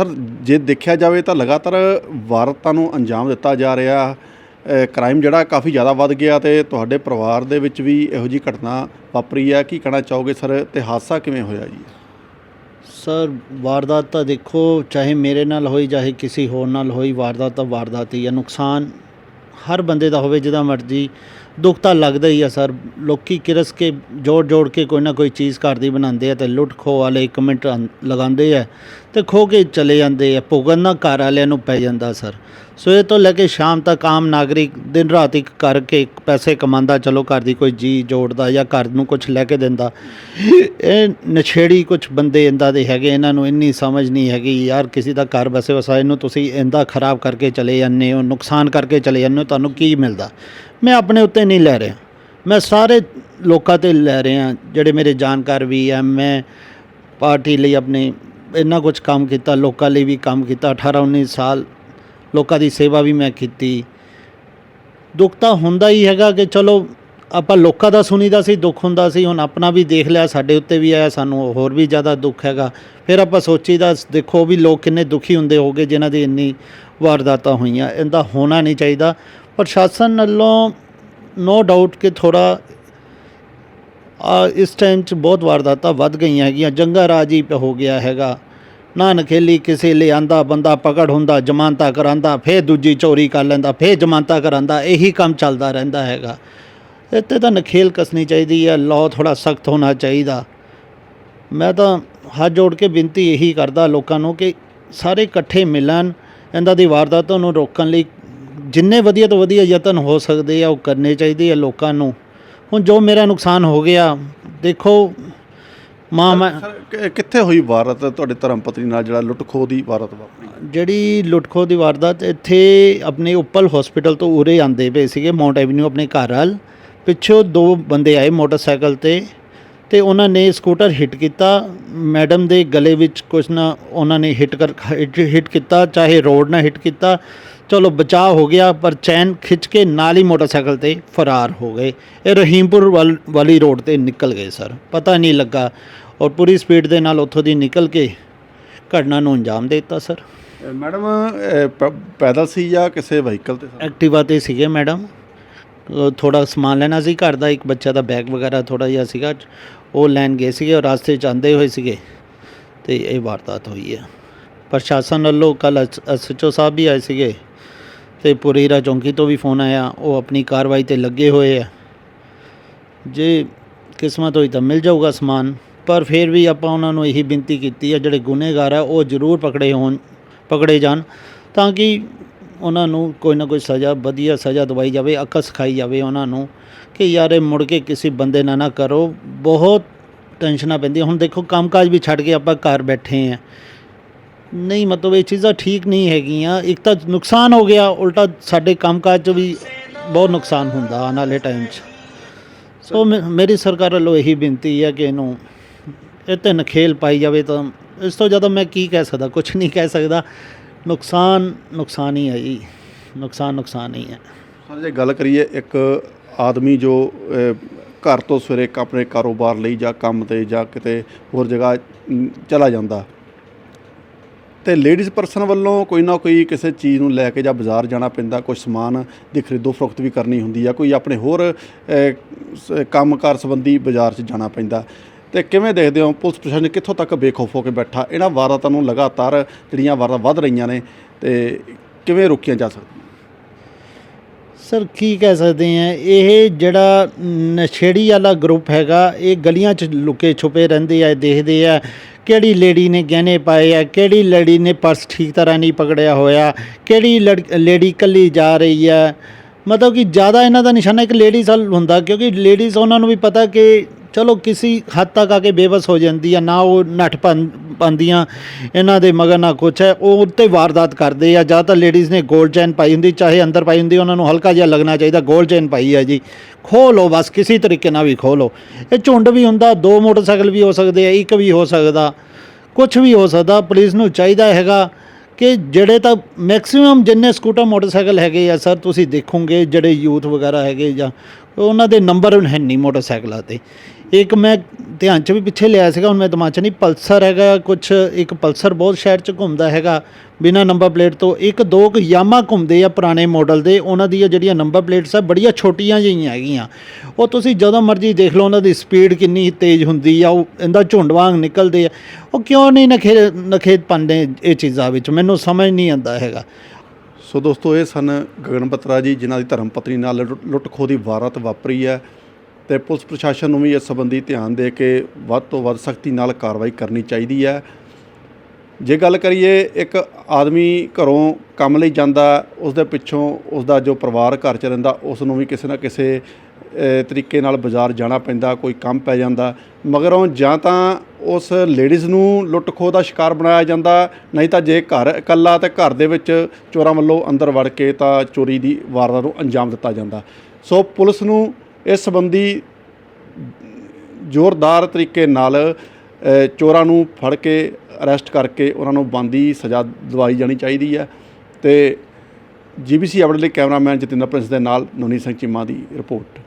Sir, ਜੇ ਦੇਖਿਆ ਜਾਵੇ ਤਾਂ ਲਗਾਤਾਰ ਵਾਰਤਾਂ ਨੂੰ ਅੰਜਾਮ ਦਿੱਤਾ ਜਾ ਰਿਹਾ। ਕ੍ਰਾਈਮ ਜਿਹੜਾ ਕਾਫੀ ਜ਼ਿਆਦਾ ਵੱਧ ਗਿਆ ਤੇ ਤੁਹਾਡੇ ਪਰਿਵਾਰ ਦੇ ਵਿੱਚ ਵੀ ਇਹੋ ਜੀ ਘਟਨਾ ਵਾਪਰੀ ਹੈ। ਕੀ ਕਹਿਣਾ ਚਾਹੋਗੇ ਸਰ? ਤੇ ਹਾਦਸਾ ਕਿਵੇਂ ਹੋਇਆ ਜੀ? ਸਰ, ਵਾਰਦਾਤ ਤਾਂ ਦੇਖੋ, ਚਾਹੇ ਮੇਰੇ ਨਾਲ ਹੋਈ, ਚਾਹੇ ਕਿਸੇ ਹੋਰ ਨਾਲ ਹੋਈ, ਵਾਰਦਾਤ ਤਾਂ ਵਾਰਦਾਤ ਹੀ ਹੈ। ਨੁਕਸਾਨ ਹਰ ਬੰਦੇ ਦਾ ਹੋਵੇ, ਜਿਹਦਾ ਮਰਜ਼ੀ ਦੁੱਖ ਤਾਂ ਲੱਗਦਾ ਹੀ ਆ ਸਰ। ਲੋਕੀ ਕਿਰਸ ਕੇ, ਜੋੜ ਜੋੜ ਕੇ ਕੋਈ ਨਾ ਕੋਈ ਚੀਜ਼ ਘਰ ਦੀ ਬਣਾਉਂਦੇ ਆ ਤੇ ਲੁੱਟ ਖੋ ਵਾਲੇ ਇੱਕ ਮਿੰਟ ਆਂ- ਲਗਾਉਂਦੇ ਆ ਤੇ ਖੋ ਕੇ ਚਲੇ ਜਾਂਦੇ ਆ। ਭੁਗਤਣਾ ਘਰ ਵਾਲਿਆਂ ਨੂੰ ਪੈ ਜਾਂਦਾ ਸਰ। ਸਵੇਰ ਤੋਂ ਲੈ ਕੇ ਸ਼ਾਮ ਤੱਕ ਆਮ ਨਾਗਰਿਕ ਦਿਨ ਰਾਤ ਇੱਕ ਕਰਕੇ ਪੈਸੇ ਕਮਾਉਂਦਾ, ਚਲੋ ਘਰ ਦੀ ਕੋਈ ਜੀ ਜੋੜਦਾ ਜਾਂ ਘਰ ਨੂੰ ਕੁਝ ਲੈ ਕੇ ਦਿੰਦਾ। ਇਹ ਨਛੇੜੀ ਕੁਝ ਬੰਦੇ ਇੰਦਾ ਦੇ ਹੈਗੇ, ਇਹਨਾਂ ਨੂੰ ਇੰਨੀ ਸਮਝ ਨਹੀਂ ਹੈਗੀ, ਯਾਰ ਕਿਸੇ ਦਾ ਘਰ ਵਸੇ ਵਸਾਏ ਨੂੰ ਤੁਸੀਂ ਇੰਦਾ ਖਰਾਬ ਕਰਕੇ ਚਲੇ ਜਾਂਦੇ ਹੋ, ਨੁਕਸਾਨ ਕਰਕੇ ਚਲੇ ਜਾਂਦੇ ਹੋ, ਤੁਹਾਨੂੰ ਕੀ ਮਿਲਦਾ? ਮੈਂ ਆਪਣੇ ਉੱਤੇ ਨਹੀਂ ਲੈ ਰਿਹਾ। ਮੈਂ ਸਾਰੇ ਲੋਕਾਂ ਤੇ ਲੈ ਰਿਹਾ, ਜਿਹੜੇ ਮੇਰੇ ਜਾਣਕਾਰ ਵੀ ਆ, ਮੈਂ ਪਾਰਟੀ ਲਈ ਆਪਣੇ ਇੰਨਾ ਕੁਝ ਕੰਮ ਕੀਤਾ, ਲੋਕਾਂ ਲਈ ਵੀ ਕੰਮ ਕੀਤਾ 18 19 ਸਾਲ ਲੋਕਾਂ ਦੀ ਸੇਵਾ ਵੀ ਮੈਂ ਕੀਤੀ। ਦੁੱਖ ਤਾਂ ਹੁੰਦਾ ਹੀ ਹੈਗਾ ਕਿ ਚਲੋ ਆਪਾਂ ਲੋਕਾਂ ਦਾ ਸੁਣੀਦਾ ਸੀ, ਦੁੱਖ ਹੁੰਦਾ ਸੀ, ਹੁਣ ਆਪਣਾ ਵੀ ਦੇਖ ਲਿਆ, ਸਾਡੇ ਉੱਤੇ ਵੀ ਆਇਆ, ਸਾਨੂੰ ਹੋਰ ਵੀ ਜ਼ਿਆਦਾ ਦੁੱਖ ਹੈਗਾ। ਫਿਰ ਆਪਾਂ ਸੋਚੀਦਾ, ਦੇਖੋ ਵੀ ਲੋਕ ਕਿੰਨੇ ਦੁਖੀ ਹੁੰਦੇ ਹੋਗੇ, ਜਿਨ੍ਹਾਂ ਦੀ ਇੰਨੀ ਵਾਰਦਾਤਾਂ ਹੋਈਆਂ, ਇਹਦਾ ਹੋਣਾ ਨਹੀਂ ਚਾਹੀਦਾ। ਪ੍ਰਸ਼ਾਸਨ ਵੱਲੋਂ ਨੋ ਡਾਊਟ ਕਿ ਥੋੜਾ ਆ, ਇਸ ਟਾਈਮ 'ਚ ਬਹੁਤ ਵਾਰਦਾਤਾਂ ਵੱਧ ਗਈਆਂ ਹੈਗੀਆਂ, ਜੰਗਾ ਰਾਜ ਹੀ ਹੋ ਗਿਆ ਹੈਗਾ। ਨਾ ਨਖੇਲੀ ਕਿਸੇ ਲਈ ਆਂਦਾ, ਬੰਦਾ ਪਕੜ ਹੁੰਦਾ, ਜਮਾਨਤਾ ਕਰਾਂਦਾ, ਫੇਰ ਦੂਜੀ ਚੋਰੀ ਕਰ ਲੈਂਦਾ, ਫੇਰ ਜ਼ਮਾਨਤਾਂ ਕਰਾਂਦਾ, ਇਹੀ ਕੰਮ ਚੱਲਦਾ ਰਹਿੰਦਾ ਹੈਗਾ। ਇੱਥੇ ਤਾਂ ਨਖੇਲ ਕਸਣੀ ਚਾਹੀਦੀ ਹੈ ਲਾਅ ਥੋੜਾ ਸਖਤ ਹੋਣਾ ਚਾਹੀਦਾ। ਮੈਂ ਤਾਂ ਹੱਥ ਜੋੜ ਕੇ ਬੇਨਤੀ ਇਹੀ ਕਰਦਾ ਲੋਕਾਂ ਨੂੰ ਕਿ ਸਾਰੇ ਇਕੱਠੇ ਮਿਲਣ, ਇਹਨਾਂ ਦੀ ਵਾਰਦਾਤਾਂ ਨੂੰ ਰੋਕਣ ਲਈ ਜਿੰਨੇ ਵਧੀਆ ਤੋਂ ਵਧੀਆ ਯਤਨ ਹੋ ਸਕਦੇ ਆ ਉਹ ਕਰਨੇ ਚਾਹੀਦੇ ਆ ਲੋਕਾਂ ਨੂੰ। ਹੁਣ ਜੋ ਮੇਰਾ ਨੁਕਸਾਨ ਹੋ ਗਿਆ ਦੇਖੋ ਮਾਂ ਮੈਂ ਸਰ ਕਿੱਥੇ ਹੋਈ ਵਾਰਦਾਤ? ਤੁਹਾਡੇ ਧਰਮ ਪਤਨੀ ਨਾਲ ਜਿਹੜਾ ਲੁੱਟ ਖੋਹ ਦੀ ਵਾਰਦਾਤ ਵਾਪਰੀ। ਜਿਹੜੀ ਲੁੱਟਖੋ ਦੀ ਵਾਰਦਾਤ ਇੱਥੇ ਆਪਣੇ ਉੱਪਲ ਹਸਪੀਟਲ ਤੋਂ ਉਰੇ ਆਂਦੇ ਪਏ ਸੀਗੇ ਮਾਊਂਟ ਐਵਨਿਊ ਆਪਣੇ ਘਰ ਵੱਲ। ਪਿੱਛੋਂ ਦੋ ਬੰਦੇ ਆਏ ਮੋਟਰਸਾਈਕਲ ਤੇ ਤੇ ਉਹਨਾਂ ਨੇ ਸਕੂਟਰ ਹਿੱਟ ਕੀਤਾ। ਮੈਡਮ ਦੇ ਗਲੇ ਵਿੱਚ ਕੁਛ ਨਾ ਉਹਨਾਂ ਨੇ ਹਿੱਟ ਕਰ ਹਿੱਟ ਕੀਤਾ ਚਾਹੇ ਰੋਡ ਨਾਲ ਹਿੱਟ ਕੀਤਾ। ਚਲੋ ਬਚਾਅ ਹੋ ਗਿਆ ਪਰ ਚੈਨ ਖਿੱਚ ਕੇ ਨਾਲ ਹੀ ਮੋਟਰਸਾਈਕਲ ਤੇ ਫਰਾਰ ਹੋ ਗਏ। ਇਹ ਰਹੀਮਪੁਰ ਵੱਲ- ਰੋਡ ਤੇ ਨਿਕਲ ਗਏ ਸਰ। ਪਤਾ ਨਹੀਂ ਲੱਗਾ ਔਰ ਪੂਰੀ ਸਪੀਡ ਦੇ ਨਾਲ ਉੱਥੋਂ ਦੀ ਨਿਕਲ ਕੇ ਘਟਨਾ ਨੂੰ ਅੰਜਾਮ ਦੇ ਦਿੱਤਾ ਸਰ। ਮੈਡਮ ਪੈਦਲ ਸੀ ਜਾਂ ਕਿਸੇ ਵਹੀਕਲ ਤੇ ਸਰ? ਐਕਟਿਵਾ ਤੇ ਸੀਗੇ ਮੈਡਮ। ਥੋੜਾ ਸਮਾਨ ਲੈਣਾ ਸੀ ਘਰ ਦਾ ਇੱਕ ਬੱਚਾ ਦਾ ਬੈਗ ਵਗੈਰਾ ਥੋੜਾ ਜਿਹਾ ਸੀਗਾ ਉਹ ਲੈਣ ਗਏ ਸੀਗੇ ਔਰ ਰਸਤੇ 'ਚ ਆਉਂਦੇ ਹੋਏ ਸੀਗੇ ਤੇ ਇਹ ਵਾਰਦਾਤ ਹੋਈ ਹੈ। ਪ੍ਰਸ਼ਾਸਨ ਵੱਲੋਂ ਕੱਲ ਐਸਐਚਓ ਸਾਹਿਬ ਵੀ ਆਏ ਸੀਗੇ। ਤੇ ਪੁਰੀਰਾ ਚੌਂਕੀ ਤੋਂ ਵੀ ਫੋਨ ਆਇਆ, ਉਹ ਆਪਣੀ ਕਾਰਵਾਈ ਤੇ ਲੱਗੇ ਹੋਏ ਆ। ਜੇ ਕਿਸਮਤ ਹੋਈ ਤਾਂ ਮਿਲ ਜਾਊਗਾ ਸਮਾਨ, ਪਰ ਫਿਰ ਵੀ ਆਪਾਂ ਉਹਨਾਂ ਨੂੰ ਇਹੀ ਬੇਨਤੀ ਕੀਤੀ ਹੈ ਜਿਹੜੇ ਗੁਨੇਗਾਰ ਆ, ਉਹ ਜ਼ਰੂਰ ਪਕੜੇ ਹੋਣ, ਪਕੜੇ ਜਾਣ, ਤਾਂ ਕਿ ਉਹਨਾਂ ਨੂੰ ਕੋਈ ਨਾ ਕੋਈ ਸਜ਼ਾ, ਵਧੀਆ ਸਜ਼ਾ ਦਵਾਈ ਜਾਵੇ ਅਕਲ ਸਿਖਾਈ ਜਾਵੇ ਉਹਨਾਂ ਨੂੰ, ਕਿ ਯਾਰ ਇਹ ਮੁੜ ਕੇ ਕਿਸੇ ਬੰਦੇ ਨਾਲ ਨਾ ਕਰੋ, ਬਹੁਤ ਟੈਨਸ਼ਨਾਂ ਪੈਂਦੀਆਂ। ਹੁਣ ਦੇਖੋ, ਕੰਮਕਾਜ ਵੀ ਛੱਡ ਕੇ ਆਪਾਂ ਘਰ ਬੈਠੇ ਆ। ਨਹੀਂ, ਮਤਲਬ ਇਹ ਚੀਜ਼ਾਂ ਠੀਕ ਨਹੀਂ ਹੈਗੀਆਂ। ਇੱਕ ਤਾਂ ਨੁਕਸਾਨ ਹੋ ਗਿਆ, ਉਲਟਾ ਸਾਡੇ ਕੰਮਕਾਜ 'ਚ ਵੀ ਬਹੁਤ ਨੁਕਸਾਨ ਹੁੰਦਾ ਆਉਣ ਵਾਲੇ ਟਾਈਮ 'ਚ। ਸੋ ਮੇਰੀ ਸਰਕਾਰ ਵੱਲੋਂ ਇਹੀ ਬੇਨਤੀ ਹੈ ਕਿ ਇਹਨੂੰ ਇਹ ਤੇ ਨਖੇਲ ਪਾਈ ਜਾਵੇ ਤਾਂ ਇਸ ਤੋਂ ਜ਼ਿਆਦਾ ਮੈਂ ਕੀ ਕਹਿ ਸਕਦਾ ਕੁਝ ਨਹੀਂ ਕਹਿ ਸਕਦਾ। ਨੁਕਸਾਨ ਨੁਕਸਾਨ ਹੀ ਹੈ ਜੀ। ਨੁਕਸਾਨ ਨੁਕਸਾਨ ਹੀ ਹੈ। ਸਰ, ਜੇ ਗੱਲ ਕਰੀਏ ਇੱਕ ਆਦਮੀ ਜੋ ਘਰ ਤੋਂ ਸਵੇਰੇ ਆਪਣੇ ਕਾਰੋਬਾਰ ਲਈ ਜਾਂ ਕੰਮ ਤੇ ਜਾਂ ਕਿਤੇ ਹੋਰ ਜਗ੍ਹਾ ਚਲਾ ਜਾਂਦਾ ਤੇ ਲੇਡੀਜ਼ ਪਰਸਨ ਵੱਲੋਂ ਕੋਈ ਨਾ ਕੋਈ ਕਿਸੇ ਚੀਜ਼ ਨੂੰ ਲੈ ਕੇ ਜਾਂ ਬਾਜ਼ਾਰ ਜਾਣਾ ਪੈਂਦਾ ਕੁਝ ਸਮਾਨ ਦੀ ਖਰੀਦੋ ਫਰੋਖਤ ਵੀ ਕਰਨੀ ਹੁੰਦੀ ਆ ਕੋਈ ਆਪਣੇ ਹੋਰ ਅ, ਸ- ਕੰਮਕਾਰ ਸੰਬੰਧੀ ਬਾਜ਼ਾਰ 'ਚ ਜਾਣਾ ਪੈਂਦਾ। ਤੇ ਕਿਵੇਂ ਦੇਖਦੇ ਹੋ ਪੁਲਿਸ ਪ੍ਰਸ਼ਾਸਨ ਕਿੱਥੋਂ ਤੱਕ ਬੇਖੌਫ ਹੋ ਕੇ ਬੈਠਾ? ਇਹਨਾਂ ਵਾਰਦਾਤਾਂ ਨੂੰ ਲਗਾਤਾਰ ਜਿਹੜੀਆਂ ਵਾਰਦਾਤਾਂ ਵੱਧ ਰਹੀਆਂ ਨੇ ਤੇ ਕਿਵੇਂ ਰੋਕੀਆਂ ਜਾ ਸਕਦੀਆਂ? ਸਰ ਕੀ ਕਹਿ ਸਕਦੇ ਆ ਇਹ ਜਿਹੜਾ ਨਸ਼ੇੜੀ ਵਾਲਾ ਗਰੁੱਪ ਹੈਗਾ ਇਹ ਗਲੀਆਂ 'ਚ ਲੁਕੇ ਛੁਪੇ ਰਹਿੰਦੇ ਆ ਦੇਖਦੇ ਆ। ਕਿਹੜੀ ਲੇਡੀ ਨੇ ਗਹਿਣੇ ਪਾਏ ਆ, ਕਿਹੜੀ ਲੇਡੀ ਨੇ ਪਰਸ ਠੀਕ ਤਰ੍ਹਾਂ ਨਹੀਂ ਪਕੜਿਆ ਹੋਇਆ, ਕਿਹੜੀ ਲੜ- ਲੇਡੀ ਇਕੱਲੀ ਜਾ ਰਹੀ ਆ। ਮਤਲਬ ਕਿ ਜ਼ਿਆਦਾ ਇਹਨਾਂ ਦਾ ਨਿਸ਼ਾਨਾ ਇੱਕ ਲੇਡੀਜ਼ ਵੱਲ ਹੁੰਦਾ, ਕਿਉਂਕਿ ਲੇਡੀਜ਼ ਉਹਨਾਂ ਨੂੰ ਵੀ ਪਤਾ ਕਿ ਚਲੋ ਕਿਸੇ ਹੱਦ ਤੱਕ ਆ ਕੇ ਬੇਬਸ ਹੋ ਜਾਂਦੀ ਆ, ਨਾ ਉਹ ਨੱਠ ਪਾਉਂਦੀਆਂ, ਇਹਨਾਂ ਦੇ ਮਗਰ ਨਾ ਕੁਛ ਹੈ, ਉਹ ਉੱਤੇ ਵਾਰਦਾਤ ਕਰਦੇ ਆ, ਜਾਂ ਤਾਂ ਲੇਡੀਜ਼ ਨੇ 골ਡ ਚੈਨ ਪਾਈ ਹੁੰਦੀ, ਚਾਹੇ ਅੰਦਰ ਪਾਈ ਹੁੰਦੀ, ਉਹਨਾਂ ਨੂੰ ਹਲਕਾ ਜਿਹਾ ਲੱਗਣਾ ਚਾਹੀਦਾ 골ਡ ਚੈਨ ਪਾਈ ਹੈ ਜੀ। ਖੋਹ ਲਓ ਬਸ, ਕਿਸੇ ਤਰੀਕੇ ਨਾਲ ਵੀ ਖੋਹ ਲਓ ਇਹ ਝੁੰਡ ਵੀ ਹੁੰਦਾ, ਦੋ ਮੋਟਰਸਾਈਕਲ ਵੀ ਹੋ ਸਕਦੇ ਆ, ਇੱਕ ਵੀ ਹੋ ਸਕਦਾ ਕੁਝ ਵੀ ਹੋ ਸਕਦਾ, ਪੁਲਿਸ ਨੂੰ ਚਾਹੀਦਾ ਹੈਗਾ ਕਿ ਜਿਹੜੇ ਤਾਂ ਮੈਕਸਿਮਮ ਜਿੰਨੇ ਸਕੂਟਰ ਮੋਟਰਸਾਈਕਲ ਹੈਗੇ ਆ ਸਰ ਤੁਸੀਂ ਦੇਖੋਗੇ, ਜਿਹੜੇ ਯੂਥ ਵਗੈਰਾ ਹੈਗੇ ਜਾਂ ਉਹਨਾਂ ਦੇ ਨੰਬਰ ਹੈ ਨਹੀਂ ਮੋਟਰਸਾਈਕਲਾਂ ਤੇ। ਇੱਕ ਮੈਂ ਧਿਆਨ ਚ ਵੀ ਪਿੱਛੇ ਲਿਆ ਸੀਗਾ, ਹੁਣ ਮੈਂ ਦਿਮਾਗ ਚ ਨਹੀਂ, ਪਲਸਰ ਹੈਗਾ ਕੁਝ ਇੱਕ ਪਲਸਰ ਬਹੁਤ ਸ਼ਹਿਰ ਚ ਘੁੰਮਦਾ ਹੈਗਾ, ਬਿਨਾ ਨੰਬਰ ਪਲੇਟ ਤੋਂ। ਇੱਕ ਦੋ ਕੁ ਯਾਮਾ ਘੁੰਮਦੇ ਆ ਪੁਰਾਣੇ ਮਾਡਲ ਦੇ, ਉਹਨਾਂ ਦੀਆਂ ਜਿਹੜੀਆਂ ਨੰਬਰ ਪਲੇਟਸ ਆ, ਬੜੀਆਂ ਛੋਟੀਆਂ ਜਿਹੀਆਂ ਹੈਗੀਆਂ। ਉਹ ਤੁਸੀਂ ਜਦੋਂ ਮਰਜ਼ੀ ਦੇਖ ਲਓ, ਉਹਨਾਂ ਦੀ ਸਪੀਡ ਕਿੰਨੀ ਤੇਜ਼ ਹੁੰਦੀ ਆ, ਉਹ ਇਹਦਾ ਝੁੰਡ ਵਾਂਗ ਨਿਕਲਦੇ ਆ। ਉਹ ਕਿਉਂ ਨਹੀਂ ਨਖੇ ਨਖੇਤ ਪਾਉਂਦੇ ਇਹ ਚੀਜ਼ਾਂ ਵਿੱਚ? ਮੈਨੂੰ ਸਮਝ ਨਹੀਂ ਆਉਂਦਾ ਹੈਗਾ। ਸੋ ਦੋਸਤੋ, ਇਹ ਸਨ ਗਗਨ ਬਤਰਾ ਜੀ, ਜਿਨ੍ਹਾਂ ਦੀ ਧਰਮ ਪਤਨੀ ਨਾਲ ਲੁੱਟ- ਲੁੱਟ ਖੋਹ ਦੀ ਵਾਰਤ ਵਾਪਰੀ ਹੈ। ਤੇ ਪੁਲਿਸ ਪ੍ਰਸ਼ਾਸਨ ਨੂੰ ਵੀ ਇਸ ਸੰਬੰਧੀ ਧਿਆਨ ਦੇ ਕੇ ਵੱਧ ਤੋਂ ਵੱਧ ਸਖਤੀ ਨਾਲ ਕਾਰਵਾਈ ਕਰਨੀ ਚਾਹੀਦੀ ਹੈ। ਜੇ ਗੱਲ ਕਰੀਏ, ਇੱਕ ਆਦਮੀ ਘਰੋਂ ਕੰਮ ਲਈ ਜਾਂਦਾ ਉਸ ਦੇ ਪਿੱਛੋਂ ਉਸ ਦਾ ਜੋ ਪਰਿਵਾਰ ਘਰ ਚ ਰਹਿੰਦਾ ਉਸ ਨੂੰ ਵੀ ਕਿਸੇ ਨਾ ਕਿਸੇ ਤਰੀਕੇ ਨਾਲ ਬਾਜ਼ਾਰ ਜਾਣਾ ਪੈਂਦਾ, ਕੋਈ ਕੰਮ ਪੈ ਜਾਂਦਾ। ਮਗਰੋਂ ਜਾਂ ਤਾਂ ਉਸ ਲੇਡੀਜ਼ ਨੂੰ ਲੁੱਟ ਖੋਹ ਦਾ ਸ਼ਿਕਾਰ ਬਣਾਇਆ ਜਾਂਦਾ, ਨਹੀਂ ਤਾਂ ਜੇ ਘਰ ਇਕੱਲਾ ਤੇ ਘਰ ਦੇ ਵਿੱਚ ਚੋਰਾਂ ਵੱਲੋਂ ਅੰਦਰ ਵੜ ਕੇ ਤਾਂ ਚੋਰੀ ਦੀ ਵਾਰਦਾਤ ਨੂੰ ਅੰਜਾਮ ਦਿੱਤਾ ਜਾਂਦਾ। ਸੋ ਪੁਲਿਸ ਨੂੰ ਇਸ ਸੰਬੰਧੀ ਜ਼ੋਰਦਾਰ ਤਰੀਕੇ ਨਾਲ ਚੋਰਾਂ ਨੂੰ ਫੜ ਕੇ ਅਰੈਸਟ ਕਰਕੇ ਉਹਨਾਂ ਨੂੰ ਬੰਦੀ ਸਜ਼ਾ ਦਿਵਾਈ ਜਾਣੀ ਚਾਹੀਦੀ ਹੈ ਤੇ ਜੀਬੀਸੀ ਅਪਡੇਟ ਲਈ ਕੈਮਰਾਮੈਨ ਜਤਿੰਦਰ ਪ੍ਰਿੰਸ ਦੇ ਨਾਲ ਨਵਨੀਤ ਸਿੰਘ ਚੀਮਾ ਦੀ ਰਿਪੋਰਟ।